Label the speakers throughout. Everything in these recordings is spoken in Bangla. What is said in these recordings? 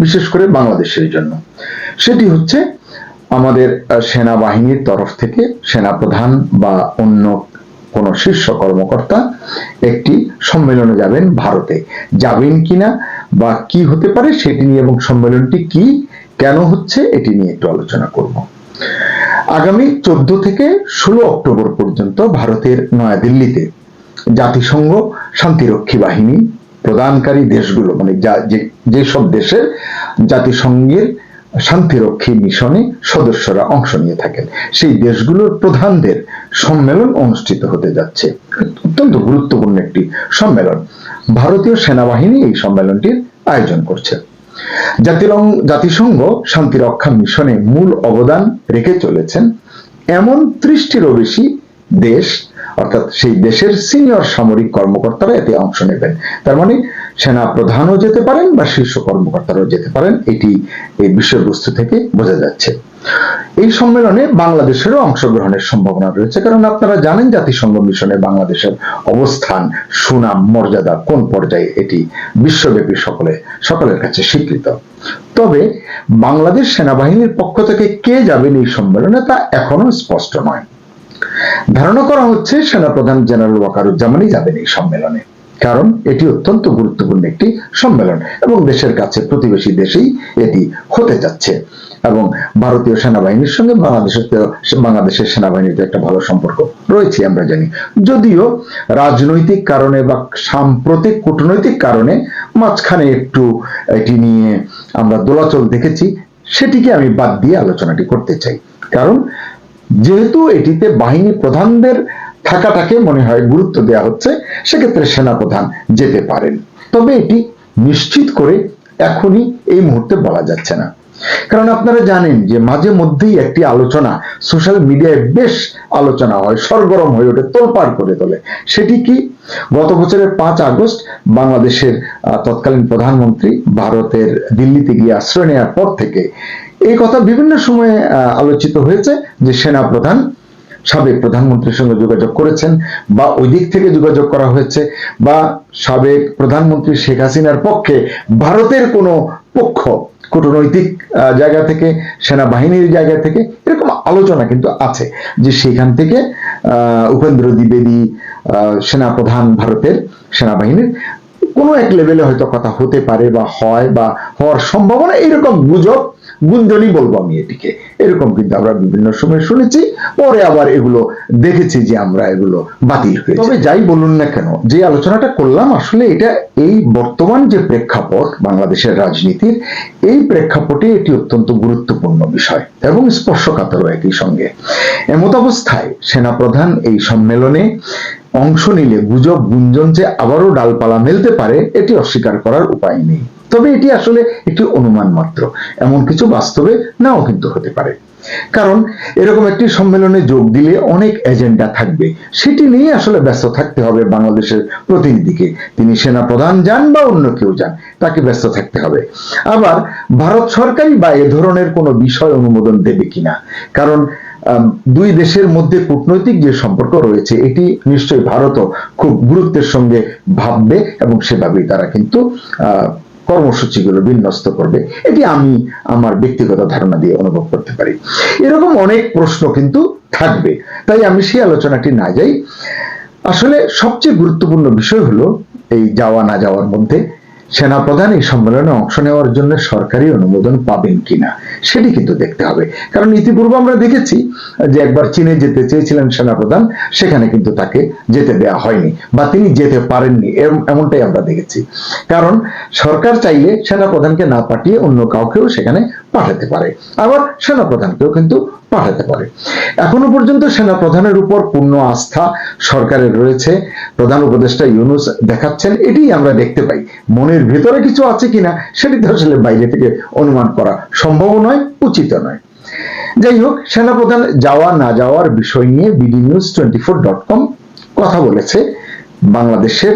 Speaker 1: বিশেষ করে বাংলাদেশের জন্য। সেটি হচ্ছে আমাদের সেনাবাহিনীর তরফ থেকে সেনাপ্রধান বা অন্য কোন শীর্ষ কর্মকর্তা একটি সম্মেলনে যাবেন ভারতে। যাবেন কিনা বা কি হতে পারে সেটি নিয়ে এবং সম্মেলনটি কি, কেন হচ্ছে, এটি নিয়ে একটু আলোচনা করব। আগামী চোদ্দ থেকে ষোলো অক্টোবর পর্যন্ত ভারতের নয়াদিল্লিতে জাতিসংঘ শান্তিরক্ষী বাহিনী প্রদানকারী দেশগুলো মানে যা- যেসব দেশের জাতিসংঘের শান্তিরক্ষী মিশনে সদস্যরা অংশ নিয়ে থাকেন। সেই দেশগুলোর প্রধানদের সম্মেলন অনুষ্ঠিত হতে যাচ্ছে। অত্যন্ত গুরুত্বপূর্ণ একটি সম্মেলন। ভারতীয় সেনাবাহিনী এই সম্মেলনটির আয়োজন করছে। জাতিসংঘ শান্তিরক্ষা মিশনে মূল অবদান রেখে চলেছেন এমন ত্রিশটিরও বেশি দেশ অর্থাৎ সেই দেশের সিনিয়র সামরিক কর্মকর্তারা এতে অংশ নেবেন। তার মানে সেনা প্রধানও যেতে পারেন বা শীর্ষ কর্মকর্তারাও যেতে পারেন, এটি এই বিষয়বস্তু থেকে বোঝা যাচ্ছে। এই সম্মেলনে বাংলাদেশেরও অংশগ্রহণের সম্ভাবনা রয়েছে, কারণ আপনারা জানেন জাতিসংঘ মিশনে বাংলাদেশের অবস্থান, সুনাম, মর্যাদা কোন পর্যায়ে এটি বিশ্বব্যাপী সকলে, সকলের কাছে স্বীকৃত। তবে বাংলাদেশ সেনাবাহিনীর পক্ষ থেকে কে যাবেন এই সম্মেলনে তা এখনও স্পষ্ট নয়। ধারণা করা হচ্ছে সেনাপ্রধান জেনারেল ওয়াকারুজ্জামানই যাবেন এই সম্মেলনে। কারণ এটি অত্যন্ত গুরুত্বপূর্ণ একটি সম্মেলন এবং দেশের কাছে প্রতিবেশী দেশেই এটি হতে যাচ্ছে। এবং ভারতীয় সেনাবাহিনীর সঙ্গে বাংলাদেশের বাংলাদেশের সেনাবাহিনীর একটা ভালো সম্পর্ক রয়েছে, আমরা জানি। যদিও রাজনৈতিক কারণে বা সাম্প্রতিক কূটনৈতিক কারণে মাঝখানে একটু এটি নিয়ে আমরা দোলাচল দেখেছি, সেটিকে আমি বাদ দিয়ে আলোচনাটি করতে চাই। কারণ যেহেতু এটিতে বাহিনী প্রধানদের থাকাটাকে মনে হয় গুরুত্ব দেওয়া হচ্ছে, সেক্ষেত্রে সেনাপ্রধান যেতে পারেন। তবে এটি নিশ্চিত করে এখনই এই মুহূর্তে বলা যাচ্ছে না। কারণ আপনারা জানেন যে মাঝে মধ্যেই একটি আলোচনা সোশ্যাল মিডিয়ায় বেশ আলোচনা হয়, সরগরম হয়ে ওঠে, তোলপাড় করে তোলে। সেটি কি? গত বছরের পাঁচ আগস্ট বাংলাদেশের তৎকালীন প্রধানমন্ত্রী ভারতের দিল্লিতে গিয়ে আশ্রয় নেওয়ার পর থেকে এই কথা বিভিন্ন সময়ে আলোচিত হয়েছে যে সেনা প্রধান সাবেক প্রধানমন্ত্রীর সঙ্গে যোগাযোগ করেছেন বা ওই দিক থেকে যোগাযোগ করা হয়েছে বা সাবেক প্রধানমন্ত্রী শেখ হাসিনার পক্ষে ভারতের কোনো পক্ষ, কূটনৈতিক জায়গা থেকে, সেনাবাহিনীর জায়গা থেকে এরকম আলোচনা কিন্তু আছে যে সেখান থেকে উপেন্দ্র দ্বিবেদী সেনাপ্রধান ভারতের সেনাবাহিনীর কোনো এক লেভেলে হয়তো কথা হতে পারে বা হয় বা হওয়ার সম্ভাবনা এরকম গুজব, গুঞ্জনই বলব আমি এটিকে। এরকম কিন্তু আমরা বিভিন্ন সময় শুনেছি, পরে আবার এগুলো দেখেছি যে আমরা এগুলো বাতিল হয়েছে। তবে যাই বলুন না কেন, যে আলোচনাটা করলাম, আসলে এটা এই বর্তমান যে প্রেক্ষাপট বাংলাদেশের রাজনীতির, এই প্রেক্ষাপটে এটি অত্যন্ত গুরুত্বপূর্ণ বিষয় এবং স্পর্শকাতর একই সঙ্গে। এমত অবস্থায় সেনাপ্রধান এই সম্মেলনে অংশ নিলে গুজব গুঞ্জন যে আবারও ডালপালা মেলতে পারে, এটি অস্বীকার করার উপায় নেই। তবে এটি আসলে একটি অনুমান মাত্র। এমন কিছু বাস্তবে নাও কিন্তু হতে পারে। কারণ এরকম একটি সম্মেলনে যোগ দিলে অনেক এজেন্ডা থাকবে। সেটি নিয়ে আসলে ব্যস্ত থাকতে হবে বাংলাদেশের প্রতিনিধিকে। তিনি সেনা প্রধান যান বা অন্য কেউ যান, তাকে ব্যস্ত থাকতে হবে। আবার ভারত সরকারই বা এ ধরনের কোনো বিষয় অনুমোদন দেবে কিনা? কারণ দুই দেশের মধ্যে কূটনৈতিক যে সম্পর্ক রয়েছে, এটি নিশ্চয়ই ভারতও খুব গুরুত্বের সঙ্গে ভাববে এবং সেভাবেই তারা কিন্তু কর্মসূচিগুলো বিন্যস্ত করবে। এটি আমি আমার ব্যক্তিগত ধারণা দিয়ে অনুভব করতে পারি। এরকম অনেক প্রশ্ন কিন্তু থাকবে। তাই আমি সেই আলোচনাটি না যাই। আসলে সবচেয়ে গুরুত্বপূর্ণ বিষয় হলো এই যাওয়া না যাওয়ার মধ্যে সেনাপ্রধান এই সম্মেলনে অংশ নেওয়ার জন্য সরকারি অনুমোদন পাবেন কিনা, সেটি কিন্তু দেখতে হবে। কারণ ইতিপূর্বে আমরা দেখেছি যে একবার চীনে যেতে চেয়েছিলেন সেনাপ্রধান, সেখানে কিন্তু তাকে যেতে দেওয়া হয়নি বা তিনি যেতে পারেননি, এম- এমনটাই আমরা দেখেছি। কারণ সরকার চাইলে সেনাপ্রধানকে না পাঠিয়ে অন্য কাউকেও সেখানে পাঠাতে পারে। আবার সেনাপ্রধানকেও কিন্তু পাঠাতে পারে। এখনও পর্যন্ত সেনাপ্রধানের উপর পূর্ণ আস্থা সরকারের রয়েছে। প্রধান উপদেষ্টা ইউনুস দেখাচ্ছেন, এটি আমরা দেখতে পাই। মনের ভেতরে কিছু আছে কিনা, সেটি তো আসলে বাইরে থেকে অনুমান করা সম্ভব নয়, উচিত নয়। যাই হোক, সেনাপ্রধান যাওয়া না যাওয়ার বিষয় নিয়ে BD news twenty four dot com কথা বলেছে বাংলাদেশের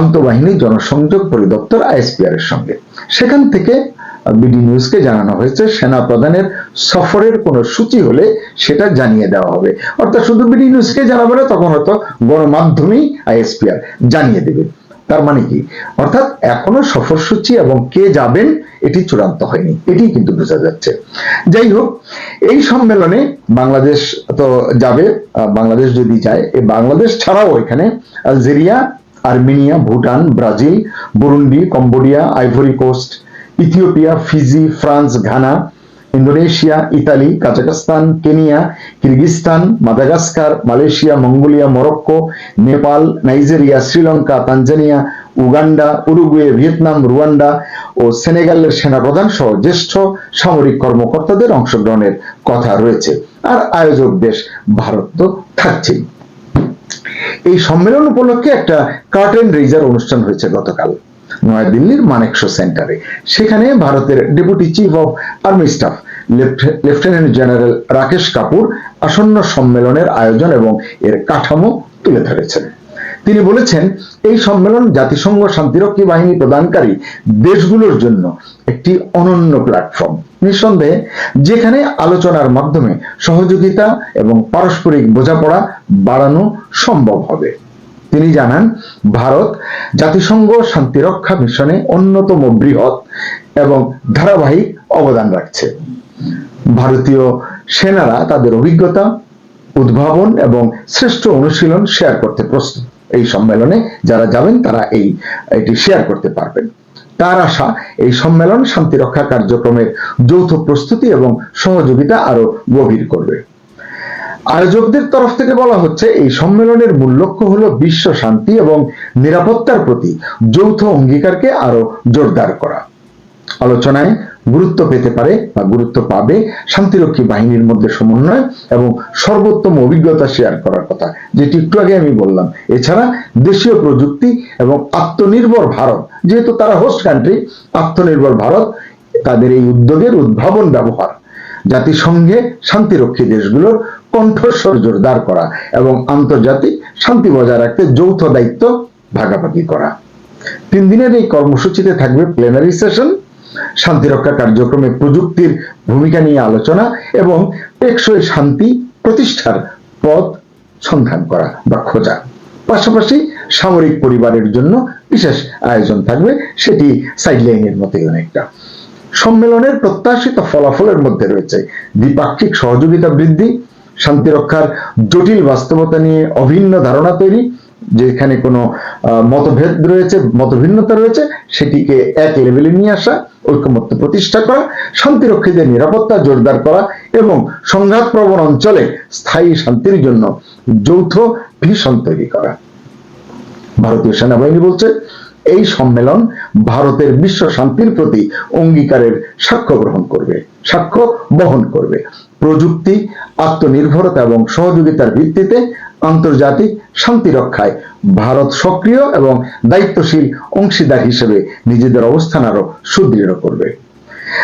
Speaker 1: আন্তঃবাহিনী জনসংযোগ পরিদপ্তর আইএসপিআর এর সঙ্গে। সেখান থেকে বিডি নিউজকে জানানো হয়েছে, সেনা প্রধানের সফরের কোনো সূচি হলে সেটা জানিয়ে দেওয়া হবে। অর্থাৎ শুধু বিডি নিউজকে জানাবে না, তখন হয়তো গণমাধ্যমেই আইএসপিআর জানিয়ে দেবে। তার মানে কি? অর্থাৎ এখনও সফরসূচি এবং কে যাবেন, এটি চূড়ান্ত হয়নি। এটি কিন্তু বোঝা যাচ্ছে। যাই হোক, এই সম্মেলনে বাংলাদেশ তো যাবে বাংলাদেশ যদি যায় এই বাংলাদেশ ছাড়াও এখানে Algeria, Armenia, Bhutan, Brazil, Burundi, Cambodia, Ivory Coast Ethiopia, Fiji, France, Ghana, Indonesia, Italy Kazakhstan Kenya Kyrgyzstan Madagascar, Malaysia, Mongolia, Morocco, Nepal, Nigeria, Sri Lanka, Tanzania, Uganda, Uruguay, Vietnam, Rwanda ও সেনেগালের সেনাপ্রধান সহ জ্যেষ্ঠ সামরিক কর্মকর্তাদের অংশগ্রহণের কথা রয়েছে। আর আয়োজক দেশ ভারত তো থাকছেই। এই সম্মেলন উপলক্ষে একটা কার্টেন রেজার অনুষ্ঠান হয়েছে গতকাল। নয়াদিল্লির মানেকশো সেন্টারে। সেখানে ভারতের deputy chief of army staff lieutenant general Rakesh Kapoor আসন্ন সম্মেলনের আয়োজন এবং এর কাঠামো তুলে ধরেছেন। তিনি বলেছেন, এই সম্মেলন জাতিসংঘ শান্তিরক্ষী বাহিনী প্রদানকারী দেশগুলোর জন্য একটি অনন্য প্ল্যাটফর্ম। নিঃসন্দেহে, যেখানে আলোচনার মাধ্যমে সহযোগিতা এবং পারস্পরিক বোঝাপড়া বাড়ানো সম্ভব হবে। তিনি জানান, ভারত জাতিসংঘ শান্তিরক্ষা মিশনে অন্যতম বৃহৎ এবং ধারাবাহিক অবদান রাখছে। ভারতীয় সেনারা তাদের অভিজ্ঞতা, উদ্ভাবন এবং শ্রেষ্ঠ অনুশীলন শেয়ার করতে প্রস্তুত। এই সম্মেলনে যারা যাবেন, তারা এই, এটি শেয়ার করতে পারবেন। তার আশা, এই সম্মেলন শান্তিরক্ষা কার্যক্রমের যৌথ প্রস্তুতি এবং সহযোগিতা আরও গভীর করবে। আয়োজকদের তরফ থেকে বলা হচ্ছে, এই সম্মেলনের মূল লক্ষ্য হলো বিশ্ব শান্তি এবং নিরাপত্তার প্রতি যৌথ অঙ্গীকারকে আরও জোরদার করা। আলোচনায় গুরুত্ব পেতে পারে বা গুরুত্ব পাবে শান্তিরক্ষী বাহিনীর মধ্যে সমন্বয় এবং সর্বোত্তম অভিজ্ঞতা শেয়ার করার কথা, যেটি একটু আগে আমি বললাম। এছাড়া দেশীয় প্রযুক্তি এবং আত্মনির্ভর ভারত, যেহেতু তারা হোস্ট কান্ট্রি, আত্মনির্ভর ভারত তাদের এই উদ্যোগের উদ্ভাবন ব্যবহার। জাতিসংঘে শান্তিরক্ষী দেশগুলোর কণ্ঠস্বর জোরদার করা এবং আন্তর্জাতিক শান্তি বজায় রাখতে যৌথ দায়িত্ব ভাগাভাগি করা। তিন দিনের এই কর্মসূচিতে থাকবে প্লেনারি সেশন শান্তিরক্ষা কার্যক্রমে প্রযুক্তির ভূমিকা নিয়ে আলোচনা এবং টেকসই শান্তি প্রতিষ্ঠার পথ সন্ধান করা বা খোঁজা। পাশাপাশি সামরিক পরিবারের জন্য বিশেষ আয়োজন থাকবে, সেটি সাইডলাইনের মতোই অনেকটা। সম্মেলনের প্রত্যাশিত ফলাফলের মধ্যে রয়েছে দ্বিপাক্ষিক সহযোগিতা বৃদ্ধি শান্তিরক্ষার জটিল বাস্তবতা নিয়ে অভিন্ন ধারণা তৈরি, যেখানে কোনো মতভেদ রয়েছে, মতভিন্নতা রয়েছে, সেটিকে এক লেভেলে নিয়ে আসা ঐকমত্য প্রতিষ্ঠা করা, শান্তিরক্ষীদের নিরাপত্তা জোরদার করা এবং সংঘাত প্রবণ অঞ্চলে স্থায়ী শান্তির জন্য যৌথ ভীষণ তৈরি করা। ভারতীয় সেনাবাহিনী বলছে, এই সম্মেলন ভারতের বিশ্ব শান্তির প্রতি অঙ্গীকারের সাক্ষ্য গ্রহণ করবে। সাক্ষ্য বহন করবে। প্রযুক্তি, আত্মনির্ভরতা এবং সহযোগিতার ভিত্তিতে আন্তর্জাতিক শান্তি রক্ষায় ভারত সক্রিয় এবং দায়িত্বশীল অংশীদার হিসেবে নিজেদের অবস্থান আরও সুদৃঢ় করবে।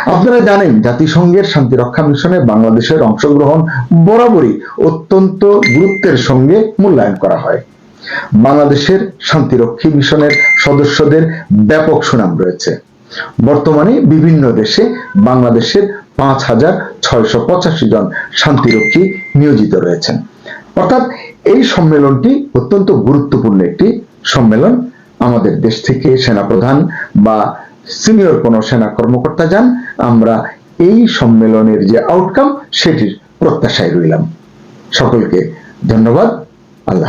Speaker 1: আপনারা জানেন, জাতিসংঘের শান্তি রক্ষা মিশনে বাংলাদেশের অংশগ্রহণ বরাবরই অত্যন্ত গুরুত্বের সঙ্গে মূল্যায়ন করা হয়। বাংলাদেশের শান্তিরক্ষী মিশনের সদস্যদের ব্যাপক সুনাম রয়েছে। বর্তমানে বিভিন্ন দেশে বাংলাদেশের পাঁচ হাজার ছয়শো পঁচাশি জন শান্তিরক্ষী নিয়োজিত রয়েছেন। অর্থাৎ এই সম্মেলনটি অত্যন্ত গুরুত্বপূর্ণ একটি সম্মেলন। আমাদের দেশ থেকে সেনাপ্রধান বা সিনিয়র কোনো সেনা কর্মকর্তা যান, আমরা এই সম্মেলনের যে আউটকাম সেটির প্রত্যাশায় রইলাম। সকলকে ধন্যবাদ। আল্লাহ